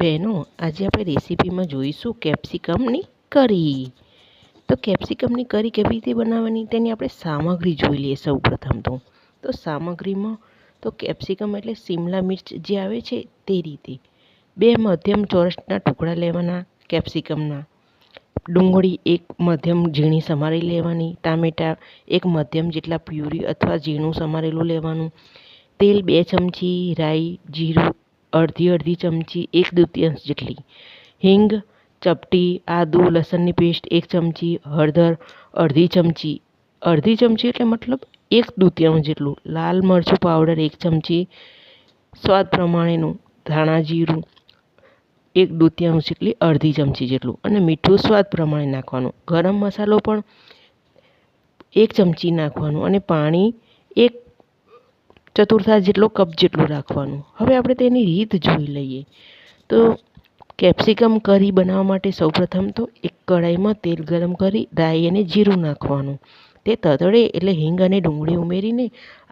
બહેનો, આજે આપણે રેસીપીમાં જોઈશું કેપ્સિકમની કરી. તો કેપ્સિકમની કરી કેવી રીતે બનાવવાની તેની આપણે સામગ્રી જોઈ લઈએ સૌ પ્રથમ તો. તો સામગ્રીમાં તો કેપ્સિકમ એટલે શિમલા મિર્ચ જે આવે છે તે રીતે. બે મધ્યમ ચોરસના ટુકડા લેવાના કેપ્સિકમના. ડુંગળી એક મધ્યમ ઝીણી સમારી લેવાની, ટામેટાં એક મધ્યમ જેટલા પ્યુરી અથવા ઝીણું સમારેલું લેવાનું, તેલ બે ચમચી રાઈ, જીરું અડધી અડધી ચમચી એક દૂતીયાંશ જેટલી. હિંગ, ચપટી, આદુ, લસણની પેસ્ટ એક ચમચી, હળદર અડધી ચમચી. અડધી ચમચી એટલે મતલબ એક દૂતીયાંશ જેટલું. લાલ મરચું પાવડર એક ચમચી. સ્વાદ પ્રમાણેનું ધાણા જીરું એક દૂતિયાંશ જેટલી અડધી ચમચી જેટલું. અને મીઠું સ્વાદ પ્રમાણે નાખવાનું. ગરમ મસાલો પણ એક ચમચી નાખવાનું. અને પાણી એક ચતુર્થા જેટલો કપ જેટલું રાખવાનું. હવે આપણે તેની રીત જોઈ લઈએ. તો કેપ્સિકમ કરી બનાવવા માટે સૌપ્રથમ તો એક કઢાઈમાં તેલ ગરમ કરી રાઈ અને જીરું નાખવાનું. તે તતડે એટલે હિંગ અને ડુંગળી ઉમેરીને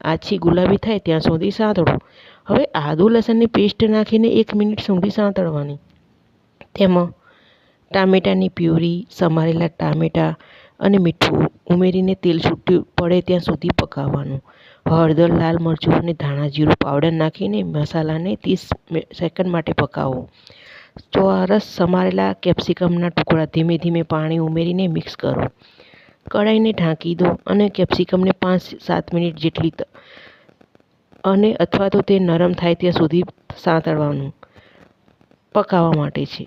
આછી ગુલાબી થાય ત્યાં સુધી સાંતળો હવે આદુ લસણની પેસ્ટ નાખીને એક મિનિટ સુધી સાંતળવાની તેમાં ટામેટાની પ્યુરી, સમારેલા ટામેટાં અને મીઠું. ઉમેરીને તેલ છૂટ્યું પડે ત્યાં સુધી પકાવવાનું. હળદર, લાલ મરચું અને ધાણા જીરું પાવડર નાખીને મસાલાને ત્રીસ સેકન્ડ માટે પકાવો. ચોરસ સમારેલા કેપ્સિકમના ટુકડા ધીમે ધીમે પાણી ઉમેરીને મિક્સ કરો. કઢાઈને ઢાંકી દો અને કેપ્સિકમને પાંચ સાત મિનિટ જેટલી અને અથવા તો તે નરમ થાય ત્યાં સુધી સાંતળવાનું પકાવવા માટે છે.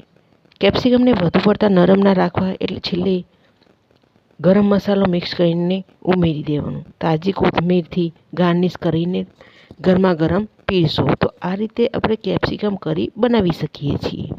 કેપ્સિકમને વધુ પડતા નરમ ના રાખવા એટલે છેલ્લે ગરમ મસાલો મિક્સ કરીને ઉમેરી દેવાનું. તાજી કોથમીરથી ગાર્નિશ કરીને ગરમા ગરમ પીરસો. તો આ રીતે આપણે કેપ્સિકમ કરી બનાવી શકીએ છીએ.